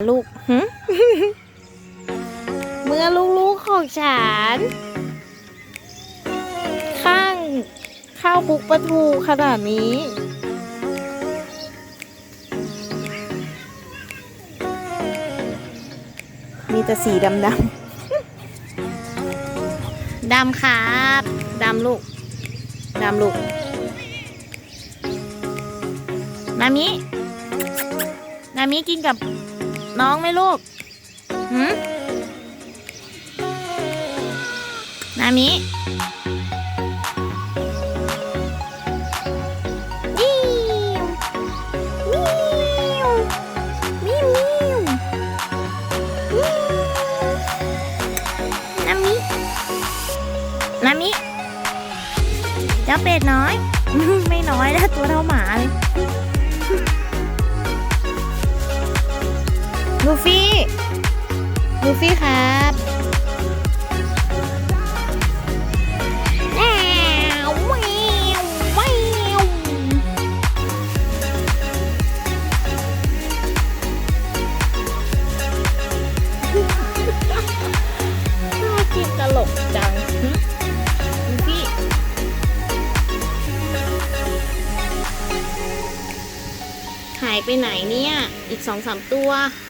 ลูกเมื่อลูกๆของฉัน ข้างข้าวคุกปลาทูขนาดนี้ มีแต่สีดำดำดำครับดำลูกดำลูกนามินามิกินกับ น้องไหมลูกหืมนามิมิวมิวมิวมิวมิวนามินามิเจ้าเป็ดน้อย ไม่น้อยแล้วตัวเท่าหมาเลย ลูฟี่ ลูฟี่ครับแอ้วแววแววน่ากินตลกจังหึลูฟี่หายไปไหนเนี่ย อีกสองสามตัว